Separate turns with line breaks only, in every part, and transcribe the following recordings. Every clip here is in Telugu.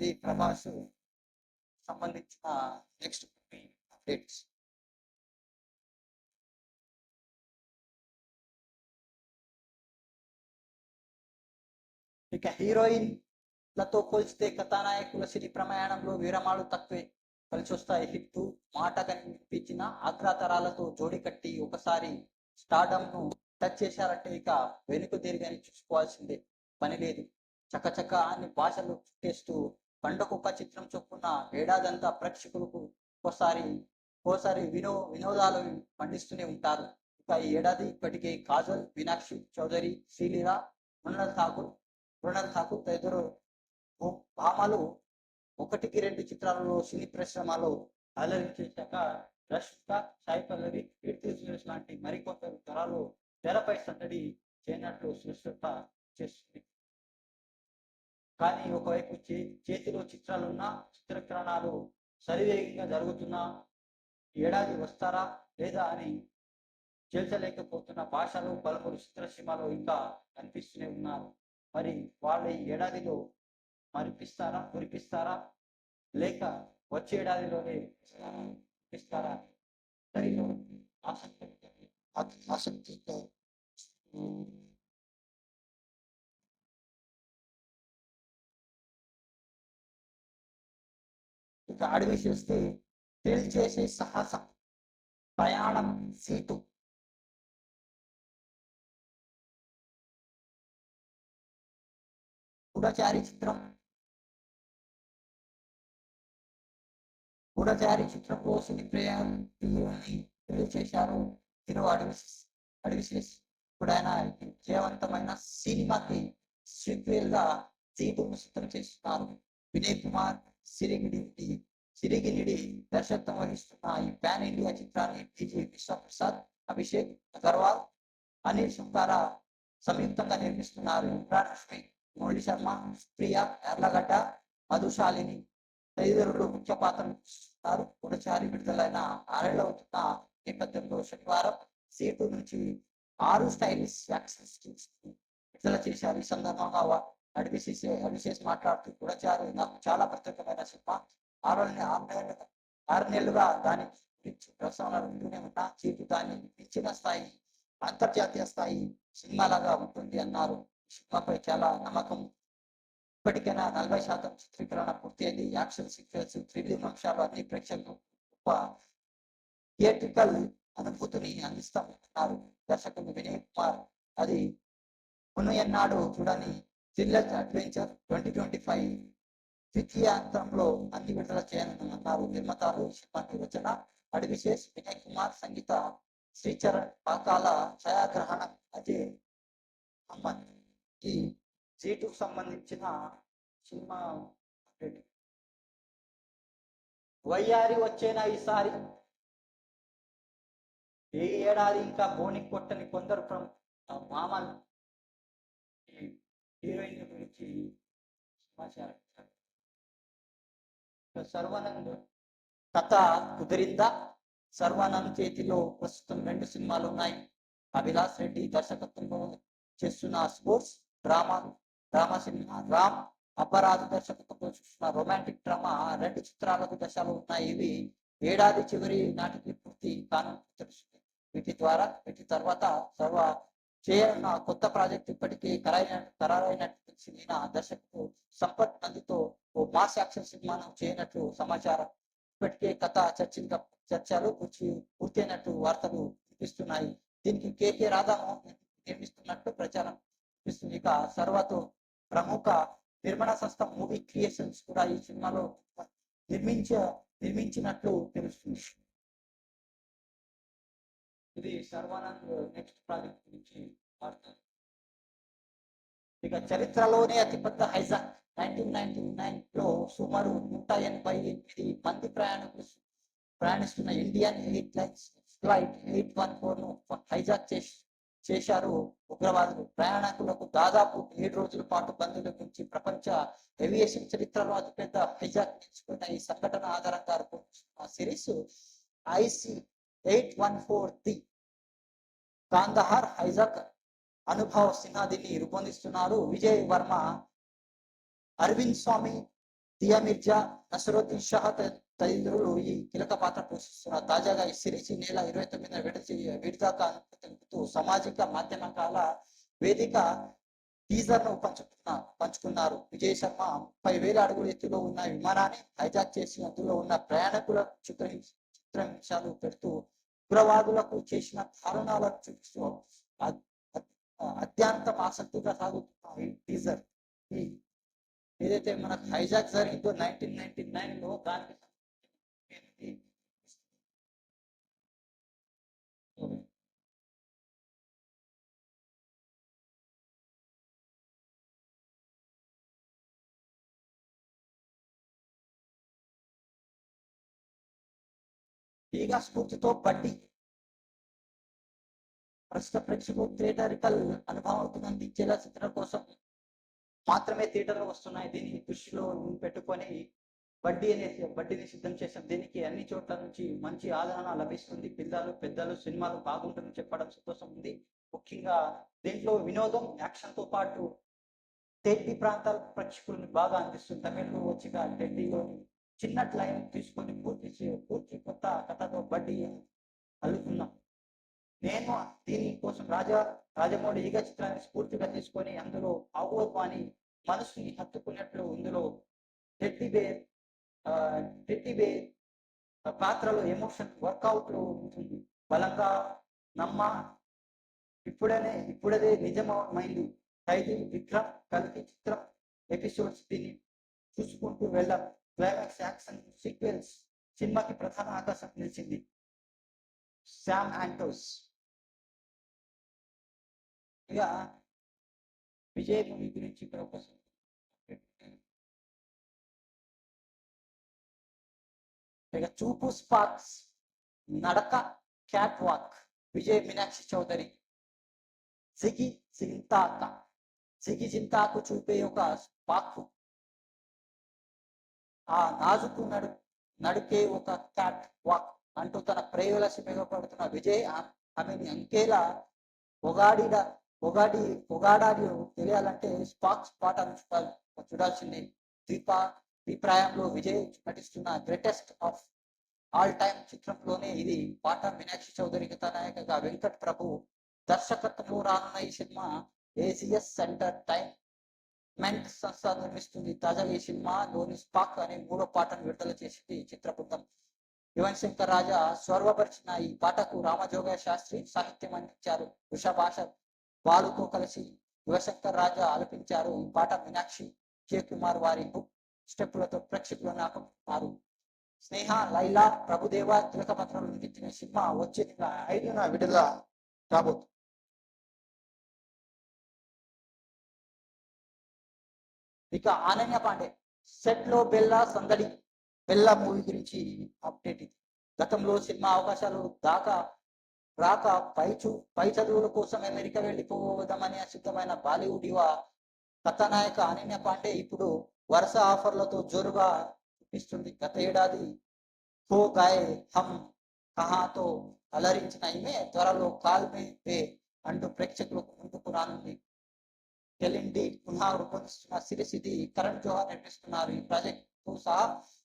ఈ ప్రభాస్ సంబంధించిన నెక్స్ట్ అప్డేట్స్ ఇక హీరోయిన్లతో పోల్చితే కథానాయకుల సిరి ప్రమాణంలో విరమాలు తక్కువే. కలిసి వస్తాయి హిట్ మాట కనిపించిన ఆగ్రాతరాలతో జోడి కట్టి ఒకసారి స్టార్డమ్ను టచ్ చేశారంటే ఇక వెనుక తిరిగని చూసుకోవాల్సిందే. పని లేదు. చకచక అన్ని భాషలు చుట్టేస్తూ పండకొక చిత్రం చొప్పున ఏడాదంతా ప్రేక్షకులకు ఒకసారి ఓసారి వినో వినోదాలు పండిస్తూనే ఉంటారు. ఇక ఈ ఏడాది ఇప్పటికే కాజల్ మీనాక్షి చౌదరి శ్రీలీల మృణల్ ఠాకూర్ మృణల్ ఠాకూర్ తదితరులు భామలు ఒకటికి రెండు చిత్రాలలో సినీ పరిశ్రమలో అలరి చేశాక రష్మిక సాయి పల్లవి కీర్తి సురేష్ లాంటి మరికొంత తరాలు తెరపై సందడి చేయనట్లు సృష్ట చేస్తుంది. కానీ ఒకవైపు చే చేతిలో చిత్రాలున్న చిత్రకరణాలు సరివేగంగా జరుగుతున్న ఏడాది వస్తారా లేదా అని చేల్చలేకపోతున్న భాషలు పలువురు చిత్రసీమలో ఇంకా కనిపిస్తూనే ఉన్నారు. మరి వాళ్ళ ఈ ఏడాదిలో మరిపిస్తారా? కురిపిస్తారా? లేక వచ్చే ఏడాదిలోనే ఇస్తారా సరిలో ఆసక్తి ఆసక్తితో. ఇక అడవి చూస్తే తేల్చేసే సాహసం ప్రయాణం సీటు. గూఢచారి చిత్రం గూఢచారి చిత్రంలో సినీ ప్రయాణం చేశారు తిరు అడవి అడవి ఇప్పుడు ఆయన విజయవంతమైన సినిమాకి సీక్వెల్గా సీటును సిద్ధం చేస్తున్నారు. వినయ్ కుమార్ సిరిగిడి సిరిగిరిడి దర్శకత్వం వహిస్తున్న ఈ పాన్ ఇండియా చిత్రాన్ని టీజీ విశ్వప్రసాద్ అభిషేక్ అగర్వాల్ అనిల్ సుంకారా సంయుక్తంగా నిర్మిస్తున్నారు. ఇమ్రాన్ హష్మి మురళి శర్మ ప్రియా ఎర్లగడ్డ మధుశాలిని తదితరులు ముఖ్య పాత్ర పోషిస్తున్నారు గుణచారి విడుదలైన ఆరేళ్ళవుతున్న నేపథ్యంలో శనివారం సీటు నుంచి ఆరు స్టైలిష్ యాక్షన్ విడుదల చేశారు. ఈ సందర్భంగా అడివిసేసి అడివిసేసి మాట్లాడుతూ గుణచారి నాకు చాలా ప్రత్యేకమైన సినిమా ఆరు ఆరు నెలలు ఆరు నెలలుగా దాని గురించి ఉన్న వింటూనే సీటు దాన్ని ఇచ్చిన స్థాయి అంతర్జాతీయ స్థాయి సినిమాలాగా ఉంటుంది అన్నారు. సినిమాపై చాలా నమ్మకం ఇప్పటికైనా నలభై శాతం చిత్రీకరణ పూర్తి అయింది యాక్షన్ సీక్వెన్స్ థ్రిల్లింగ్ అంశాలు అన్ని ప్రేక్షకులు గొప్ప థియేట్రికల్ అనుభూతిని అందిస్తామన్నారు దర్శకుడు వినయ్ కుమార్. అది ఉన్నయన్నాడు చూడని thriller adventure twenty twenty five ద్వితీయాంతంలో అన్ని విడుదల చేయాలన్నారు నిర్మాతలు సినిమా నిర్వచన అడివిశేష్ వినయ్ కుమార్ సంగీత శ్రీచరణ్ పాకాల ఛాయాగ్రహణం. అజయ్ అహ్మద్ ఈ సీటుకు సంబంధించిన సినిమా అప్డేట్. వయ్యారి వచ్చేనా ఈసారి? ఏ ఏడాది ఇంకా బోని కొట్టని కొందరు మామలు హీరోయిన్ గురించి సమాచారం సర్వానంద్ కథ కుదిరిందా? సర్వానంద్ చేతిలో ప్రస్తుతం రెండు సినిమాలు ఉన్నాయి అభిలాష్ రెడ్డి దర్శకత్వంలో చేస్తున్న sports drama drama cinema Ram అపరాధ దర్శకత్వంలో చూస్తున్న రొమాంటిక్ డ్రామా రెండు చిత్రాలకు దశలు ఉన్నాయి. ఇవి ఏడాది చివరి నాటికి పూర్తి కానుంది. తెలుస్తుంది. వీటి ద్వారా వీటి తర్వాత సర్వ చేయనున్న కొత్త ప్రాజెక్ట్ ఇప్పటికీ ఖరారైన ఖరారైనట్టు తెలిసింది. ఈయన దర్శకుడు సంపత్ నందితో ఓ మాస్ యాక్షన్ సినిమాను చేయనట్లు సమాచారం. ఇప్పటికే కథ చర్చించ చర్చలు పూర్తి పూర్తయినట్టు వార్తలు వినిపిస్తున్నాయి. దీనికి కేకే రాధామోహన్ నిర్మిస్తున్నట్టు ప్రచారం ఇక సర్వతో ప్రముఖ నిర్మాణ సంస్థ మూవీ క్రియేషన్స్ కూడా ఈ సినిమాలో నిర్మించ నిర్మించినట్లు తెలుస్తుంది. ఇది సర్వానంద్ నెక్స్ట్ ప్రాజెక్ట్ గురించి మాట్లాడుతుంది ఇక చరిత్రలోనే అతిపెద్ద హైజాక్. నైన్టీన్ నైన్టీ నైన్లో సుమారు నూట ఎనభై ఎనిమిది మంది ప్రయాణికులు ప్రయాణిస్తున్న Indian airlines flight eight one ఫోర్ను hijack చేసి చేశారు. ఉగ్రవాదులు ప్రయాణికులకు దాదాపు ఏడు రోజుల పాటు బంధువుల గురించి ప్రపంచ ఏవియేషన్ చరిత్రలో అతిపెద్ద హైజాక్ తెచ్చుకున్న ఈ సంఘటన ఆధారంగా రూపొందిస్తున్న series IC eight one four the Kandahar hijack Anubhav Sinha దీన్ని రూపొందిస్తున్నారు. విజయ్ వర్మ అరవింద్ స్వామి దియా మిర్జా నసరుద్దీన్ షా తదితరులు ఈ కీలక పాత్ర పోషిస్తున్నారు తాజాగా ఈ సిరీస్ ఈ నెల ఇరవై తొమ్మిదిన విడచి విడిదాకా తెలుపుతూ సామాజిక మాధ్యమాల వేదిక టీజర్ను పంచుకున్న పంచుకున్నారు. విజయ్ శర్మ ముప్పై వేల అడుగుల ఎత్తులో ఉన్న విమానాన్ని హైజాక్ చేసి అందులో ఉన్న ప్రయాణికులకు చిత్ర చిత్రాంశాలు పెడుతూ ఉగ్రవాదులకు చేసిన దారుణాలను చూపిస్తూ అ- అత్యంతం ఆసక్తిగా సాగుతున్న ఈ టీజర్. ఏదైతే మనకు హైజాక్ జరిగిందో నైన్టీన్ నైన్టీ నైన్లో దానికి ఈగా స్ఫూర్తితో బడ్డీ ప్రస్తుత ప్రేక్షకులు థియేటరికల్ అనుభవం అందించేలా చిత్రం కోసం మాత్రమే థియేటర్లు వస్తున్నాయి. దీన్ని దృష్టిలో పెట్టుకొని వడ్డీ అనేది వడ్డీని సిద్ధం చేసాం దీనికి అన్ని చోట్ల నుంచి మంచి ఆదరణ లభిస్తుంది. పిల్లలు పెద్దలు సినిమాలు బాగుంటుందని చెప్పడం సంతోషం ఉంది. ముఖ్యంగా దీంట్లో వినోదం యాక్షన్తో పాటు టెడ్డీ ప్రాంతాల ప్రేక్షకులను బాగా అందిస్తుంది. తమిళలో వచ్చిన టెడ్డీలోని చిన్న లైన్ తీసుకొని పూర్తి పూర్తి కొత్త కథతో బడ్డీ అల్లుకున్నాం నేను దీని కోసం రాజా రాజమౌళి ఈగ చిత్రాన్ని స్ఫూర్తిగా తీసుకొని అందులో ఆగోత్వాని మనసుని హత్తుకున్నట్లు ఇందులో టెడ్డి బేర్ ఆ, పాత్రలో ఎమోషన్ వర్కౌట్ ఉంటుంది బలంగా నమ్మ. ఇప్పుడనే ఇప్పుడదే నిజమైంది ఖైదీ విక్రమ్ కలిపి చిత్రం ఎపిసోడ్స్ తిని చూసుకుంటూ వెళ్ళాం క్లైమాక్స్ యాక్షన్ సీక్వెన్స్. సినిమాకి ప్రధాన ఆకాశం నిలిచింది శామ్ ఆంటోస్ ఇక విజయ్ మూవీ గురించి ఇక్కడ ఒకసారి ఇక చూపు స్పార్క్స్ నడక క్యాట్ వాక్. విజయ్ మీనాక్షి చౌదరి. సిగి చింతాక. సిగి చింతాకు చూపే ఒక స్పాక్ ఆ నాజుకు నడు నడికే ఒక క్యాట్ వాక్ అంటూ తన ప్రేయలసి మిగపడుతున్న విజయ్ ఆమెని అంకేలా పొగాడిడ పొగాడి పొగాడాడి తెలియాలంటే స్పాక్ స్పాట్ అని చూడాలి చూడాల్సింది. దీప అభిప్రాయంలో విజయ్ నటిస్తున్న గ్రేటెస్ట్ ఆఫ్ ఆల్ టైమ్ చిత్రంలోనే ఇది పాట మీనాక్షి చౌదరి కథానాయకగా వెంకట్ ప్రభు దర్శకత్వంలో రానున్న ఈ cinema ACS entertainment సంస్థ నిర్మిస్తుంది. తాజాగా ఈ సినిమా లోని స్పాక్ అనే మూడో పాటను విడుదల చేసింది చిత్ర బృందం. యువన్ శంకర్ రాజా స్వర్వపరిచిన ఈ పాటకు రామజోగ శాస్త్రి సాహిత్యం అందించారు. వృషభాష బాలుతో కలిసి యువశంకర్ రాజా ఆలపించారు. ఈ పాట మీనాక్షి కే కుమార్ వారి బుక్ స్టెప్పులతో ప్రేక్షకులను ఆకట్టుకున్నారు స్నేహ లైలా ప్రభుదేవ తిలకపత్రం నటించిన సినిమా వచ్చే నెల ఐదున విడుదల రాబోతుంది ఇక అనన్య పాండే సెట్లో బెల్లా సందడి బెల్లా మూవీ గురించి అప్డేట్ ఇది. గతంలో సినిమా అవకాశాలు దాకా రాక పై చూ పై చదువుల కోసం అమెరికా వెళ్ళిపోదామని సిద్ధమైన బాలీవుడ్ యువ కథానాయక అనన్య పాండే ఇప్పుడు వరుస ఆఫర్లతో జోరుగా చూపిస్తుంది. గత ఏడాది ఖో గాయే హమ్ కహాతో అలరించిన ఈమె త్వరలో కాల్ మే పే అంటూ ప్రేక్షకులకు ముందుకు రానుంది. టెలిండి పునః రూపొందిస్తున్న సిరీస్ ఇది కరణ్ జోహార్ నిర్మిస్తున్నారు. ఈ ప్రాజెక్ట్తో సహా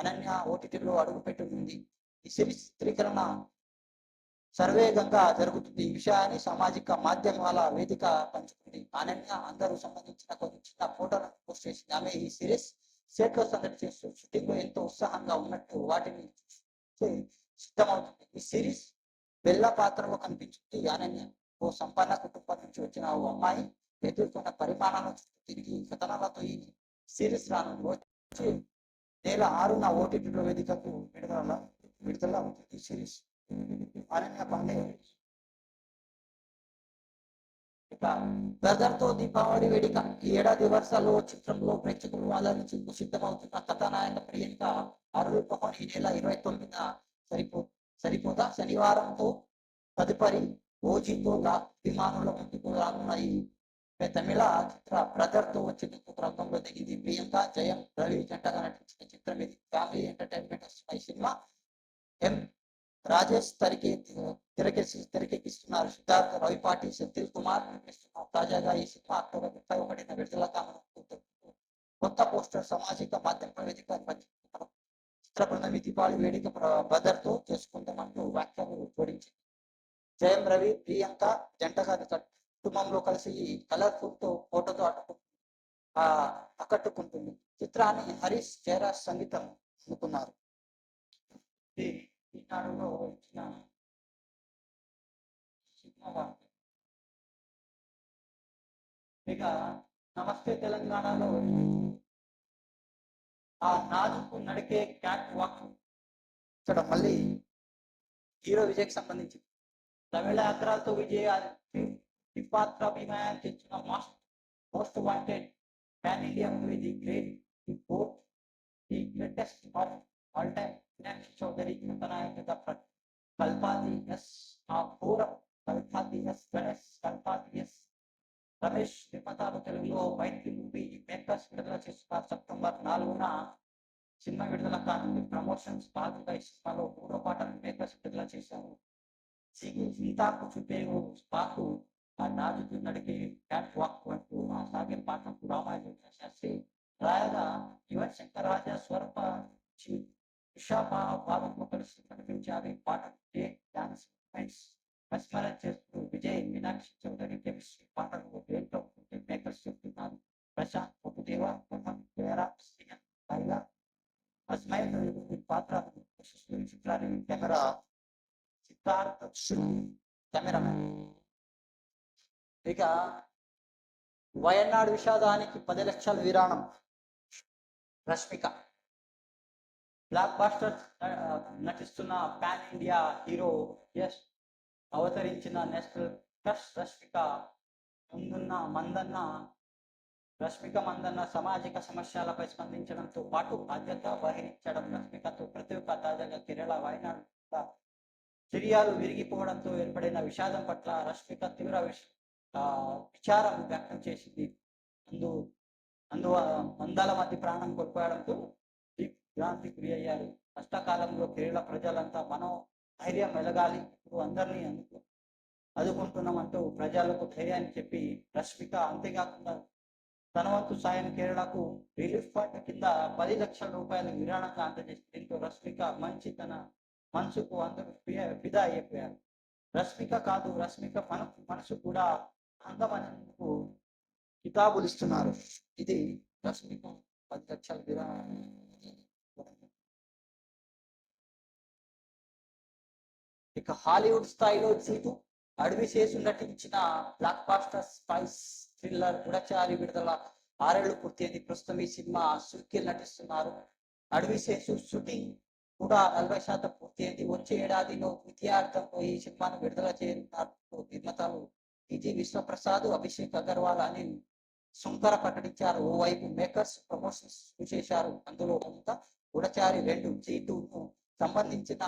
అనన్య ఓటీటీలో అడుగుపెట్టనుంది ఈ సిరీస్ చిత్రీకరణ సర్వేగంగా జరుగుతుంది. ఈ విషయాన్ని సామాజిక మాధ్యమాల వేదిక పంచుకుంది. అనన్య అందరూ సంబంధించిన కొన్ని చిన్న ఫోటోలను పోస్ట్ చేసింది. ఆమె ఈ సిరీస్ సెట్లో సందడి చేస్తూ షూటింగ్లో ఎంతో ఉత్సాహంగా ఉన్నట్టు వాటిని సిద్ధమవుతుంది. ఈ సిరీస్ బెల్ల పాత్రలో కనిపించింది అనన్య. ఓ సంపన్న కుటుంబం నుంచి వచ్చిన ఓ అమ్మాయి ఎదుర్కొన్న పరిమాణాలను చుట్టూ తిరిగి కథనాలతో ఈ సిరీస్ రానుంది. నేల నెల ఆరున ఓటీటీలో వేదికకు విడుదల విడుదల అవుతుంది ఈ సిరీస్. ఇక బ్రదర్తో దీపావళి వేడుక ఈ ఏడాది వరుసలో చిత్రంలో ప్రేక్షకులు ఆదరించేందుకు సిద్ధమవుతున్న కథానాయక ప్రియాంక అరుణ్ పవన్ ఈ నెల ఇరవై తొమ్మిదిన సరిపో సరిపోదా శనివారంతో తదుపరి ఓజీతో విమానంలో ముందుకు రానున్న ఈ తమిళ చిత్ర బ్రదర్తో వచ్చేందుకు రంగంలో దిగింది ప్రియాంక జయం రవి జంటగా నటించిన చిత్రం ఇది ఫ్యామిలీ ఎంటర్టైన్మెంట్ వస్తున్న ఈ సినిమా ఎం రాజేష్ తెరకే తెరకేసి తెరకెక్కిస్తున్నారు. సిద్ధార్థ రవిపాటి సెంథిల్ కుమార్ నిర్మిస్తున్నారు తాజాగా ఈ సినిమా అక్టోబర్ ముప్పై ఒకటిన విడుదల కానుంది. కొత్త పోస్టర్ సామాజిక మాధ్యమ వేదిక చిత్ర బృందం దీపావళి వేడిక బ్రదర్తో చేసుకుందామంటూ వ్యాఖ్యలు జోడించింది. జయం రవి ప్రియాంక జంటగా కుటుంబంలో కలిసి కలర్ఫుల్తో ఫోటోతో అడ్డుకు ఆకట్టుకుంటుంది. చిత్రాన్ని హరీష్ జయరాజ్ సంగీతం అనుకున్నారు ఈనాడులో ఇచ్చిన సినిమా ఇక నమస్తే తెలంగాణలో ఆ నాజుకు నడికే క్యాట్ వాక్ ఇక్కడ మళ్ళీ హీరో విజయ్కి సంబంధించి తమిళ యాత్రలతో విజయ పాత్ర అభినయం తెచ్చిన most most wanted pan India movie the great. The fourth the greatest of all time Meenakshi Chaudhary కథనాయకగా ప్ర- కల్పాది ఎస్ ఆ పూరం కల్పాది ఎస్ గణేష్ కల్పాది ఎస్ రమేష్ నిర్మాతలు తెలుగులో మైత్రి మూవీ మేకర్స్ విడుదల చేస్తున్నారు సెప్టెంబర్ నాలుగున చిన్న విడుదల కానుంది. ప్రమోషన్స్ భాగంగా ఈ సినిమాలో మూడో పాటను మేకర్స్ విడుదల చేశారు. సిగి సీతాకు చూపే ఓ ఆ నాజుకు నడికే క్యాట్ వాక్ వరకు ఆ సాగే పాటకు రామాయణం శాస్త్రి రాయగా యువన్ శంకర్ రాజా స్వరూప చి- ఉషా కలిసి కనిపించాలి పాట డాన్స్ మూమెంట్స్ విస్మరణ చేస్తూ విజయ్ మీనాక్షి చౌదరి కెమిస్ట్రీ పాటలు దేంట్లో మేకర్స్ చెప్తున్నారు. ప్రశాంత్ ప్రభుదేవ మోహన్ జయరా అస్మైల్ పాత్ర చిత్రాన్ని కెమెరా సిద్ధార్థ్ కెమెరామెన్. ఇక వయనాడు విషాదానికి పది లక్షల విరాణం. రష్మిక. బ్లాక్ బాస్టర్ నటిస్తున్న పాన్ ఇండియా హీరో ఎస్ అవతరించిన నేషనల్ క్రష్ రష్మిక ముందున్న మందన్న రష్మిక మందన్న సామాజిక సమస్యలపై స్పందించడంతో పాటు బాధ్యత వహించడం రష్మికతో ప్రతి ఒక్క తాజాగా కేరళ వయనాడు. సిరియాలు విరిగిపోవడంతో ఏర్పడిన విషాదం పట్ల రష్మిక తీవ్ర విష విచారం వ్యక్తం చేసింది. అందు అందు మందాల మధ్య ప్రాణం కోల్పోవడంతో భ్రాంతికి గురి అయ్యారు కష్టకాలంలో కేరళ ప్రజలంతా మనో ధైర్యం వెలగాలి. ఇప్పుడు అందరినీ అందుకు అదుకుంటున్నామంటూ ప్రజలకు ధైర్యాన్ని చెప్పి రష్మిక అంతేకాకుండా తన వంతు సాయం కేరళకు రిలీఫ్ ఫండ్ కింద పది లక్షల రూపాయలు విరాళంగా అందజేసింది దీంతో రష్మిక మంచి తన మనసుకు అందరూ ఫిదా అయిపోయారు. రష్మిక కాదు రష్మిక మన మనసు కూడా అందమైనందుకు కితాబులు ఇస్తున్నారు. ఇది రష్మిక పది లక్షల విరాళం. ఇక హాలీవుడ్ స్థాయిలో చీటు అడవి శేషు నటించిన blockbuster spice thriller Goodachari విడుదల ఆరేళ్ళు పూర్తయింది. ప్రస్తుతం ఈ సినిమా సుఖీల్ నటిస్తున్నారు. అడవి చేసు షూటింగ్ కూడా నలభై శాతం పూర్తయింది. వచ్చే ఏడాదిలో ద్వితీయార్థంలో ఈ సినిమాను విడుదల చేయనున్నారు నిర్మాతలు ఇది విశ్వప్రసాద్ అభిషేక్ అగర్వాల్ అని సుంకర ప్రకటించారు. ఓవైపు మేకర్స్ ప్రమోషన్స్ చేశారు అందులో కొంత గుడచారి రెండు జీటును సంబంధించిన